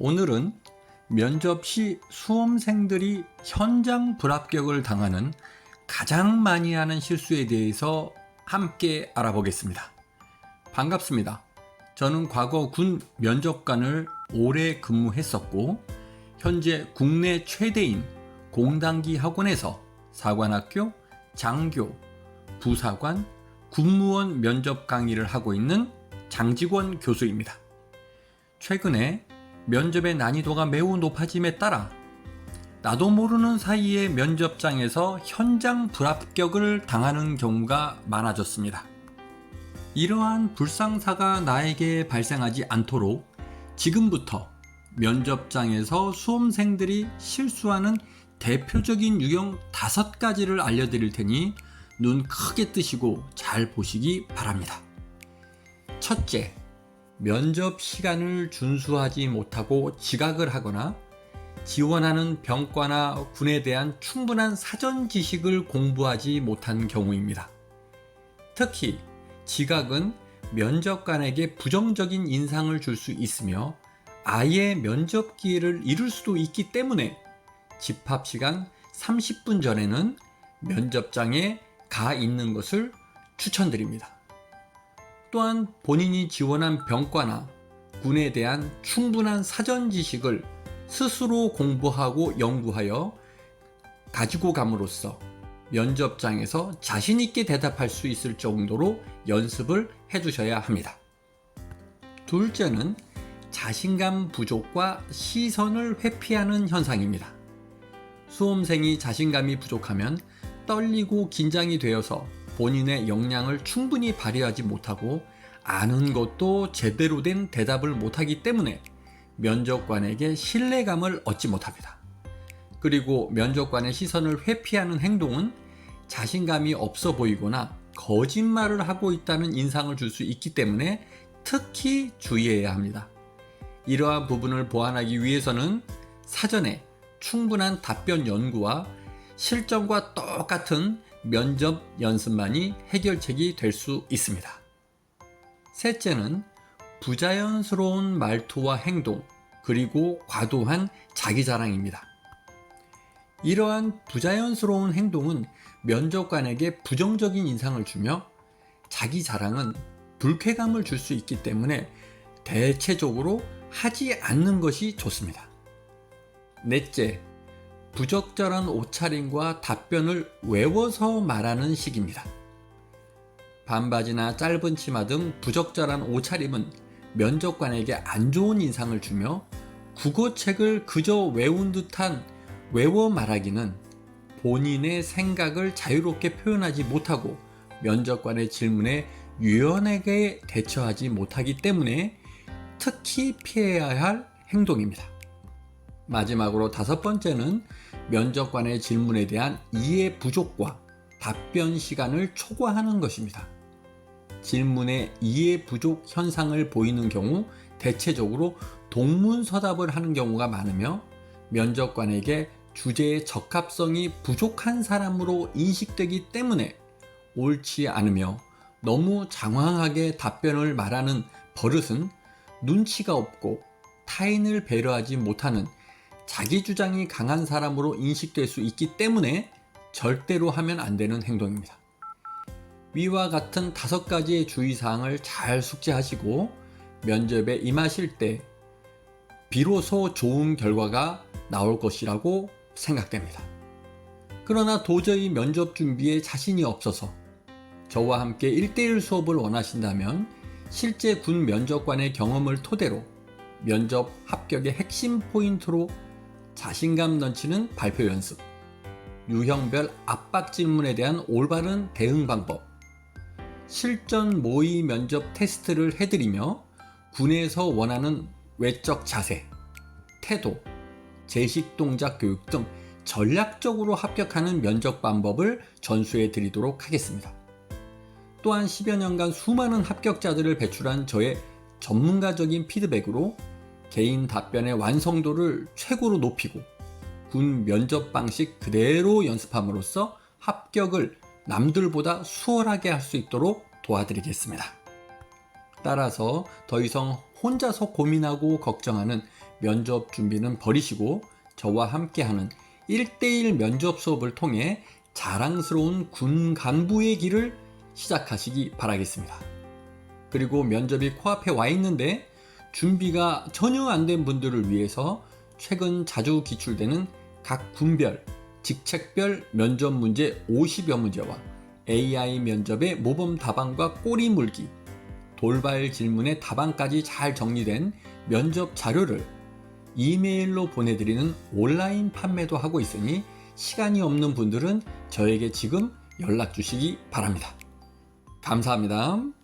오늘은 면접 시 수험생들이 현장 불합격을 당하는 가장 많이 하는 실수에 대해서 함께 알아보겠습니다. 반갑습니다. 저는 과거 군 면접관을 오래 근무했었고, 현재 국내 최대인 공단기 학원에서 사관학교, 장교, 부사관, 군무원 면접 강의를 하고 있는 장직원 교수입니다. 최근에 면접의 난이도가 매우 높아짐에 따라 나도 모르는 사이에 면접장에서 현장 불합격을 당하는 경우가 많아졌습니다. 이러한 불상사가 나에게 발생하지 않도록 지금부터 면접장에서 수험생들이 실수하는 대표적인 유형 다섯 가지를 알려드릴 테니 눈 크게 뜨시고 잘 보시기 바랍니다. 첫째, 면접 시간을 준수하지 못하고 지각을 하거나 지원하는 병과나 군에 대한 충분한 사전 지식을 공부하지 못한 경우입니다. 특히 지각은 면접관에게 부정적인 인상을 줄 수 있으며 아예 면접 기회를 잃을 수도 있기 때문에 집합 시간 30분 전에는 면접장에 가 있는 것을 추천드립니다. 또한 본인이 지원한 병과나 군에 대한 충분한 사전 지식을 스스로 공부하고 연구하여 가지고 감으로써 면접장에서 자신있게 대답할 수 있을 정도로 연습을 해주셔야 합니다. 둘째는 자신감 부족과 시선을 회피하는 현상입니다. 수험생이 자신감이 부족하면 떨리고 긴장이 되어서 본인의 역량을 충분히 발휘하지 못하고 아는 것도 제대로 된 대답을 못하기 때문에 면접관에게 신뢰감을 얻지 못합니다. 그리고 면접관의 시선을 회피하는 행동은 자신감이 없어 보이거나 거짓말을 하고 있다는 인상을 줄 수 있기 때문에 특히 주의해야 합니다. 이러한 부분을 보완하기 위해서는 사전에 충분한 답변 연구와 실전과 똑같은 면접 연습만이 해결책이 될 수 있습니다. 셋째는 부자연스러운 말투와 행동, 그리고 과도한 자기 자랑입니다. 이러한 부자연스러운 행동은 면접관에게 부정적인 인상을 주며 자기 자랑은 불쾌감을 줄 수 있기 때문에 대체적으로 하지 않는 것이 좋습니다. 넷째, 부적절한 옷차림과 답변을 외워서 말하는 식입니다. 반바지나 짧은 치마 등 부적절한 옷차림은 면접관에게 안 좋은 인상을 주며 국어책을 그저 외운 듯한 외워 말하기는 본인의 생각을 자유롭게 표현하지 못하고 면접관의 질문에 유연하게 대처하지 못하기 때문에 특히 피해야 할 행동입니다. 마지막으로 다섯 번째는 면접관의 질문에 대한 이해 부족과 답변 시간을 초과하는 것입니다. 질문에 이해 부족 현상을 보이는 경우 대체적으로 동문서답을 하는 경우가 많으며 면접관에게 주제의 적합성이 부족한 사람으로 인식되기 때문에 옳지 않으며 너무 장황하게 답변을 말하는 버릇은 눈치가 없고 타인을 배려하지 못하는 자기 주장이 강한 사람으로 인식될 수 있기 때문에 절대로 하면 안 되는 행동입니다. 위와 같은 다섯 가지의 주의사항을 잘 숙지하시고 면접에 임하실 때 비로소 좋은 결과가 나올 것이라고 생각됩니다. 그러나 도저히 면접 준비에 자신이 없어서 저와 함께 1대1 수업을 원하신다면 실제 군 면접관의 경험을 토대로 면접 합격의 핵심 포인트로 자신감 넘치는 발표 연습, 유형별 압박 질문에 대한 올바른 대응 방법, 실전 모의 면접 테스트를 해드리며 군에서 원하는 외적 자세, 태도, 제식 동작 교육 등 전략적으로 합격하는 면접 방법을 전수해 드리도록 하겠습니다. 또한 10여 년간 수많은 합격자들을 배출한 저의 전문가적인 피드백으로 개인 답변의 완성도를 최고로 높이고 군 면접 방식 그대로 연습함으로써 합격을 남들보다 수월하게 할 수 있도록 도와드리겠습니다. 따라서 더 이상 혼자서 고민하고 걱정하는 면접 준비는 버리시고 저와 함께하는 1대1 면접 수업을 통해 자랑스러운 군 간부의 길을 시작하시기 바라겠습니다. 그리고 면접이 코앞에 와 있는데 준비가 전혀 안 된 분들을 위해서 최근 자주 기출되는 각 군별, 직책별 면접 문제 50여 문제와 AI 면접의 모범 답안과 꼬리 물기, 돌발 질문의 답안까지 잘 정리된 면접 자료를 이메일로 보내드리는 온라인 판매도 하고 있으니 시간이 없는 분들은 저에게 지금 연락 주시기 바랍니다. 감사합니다.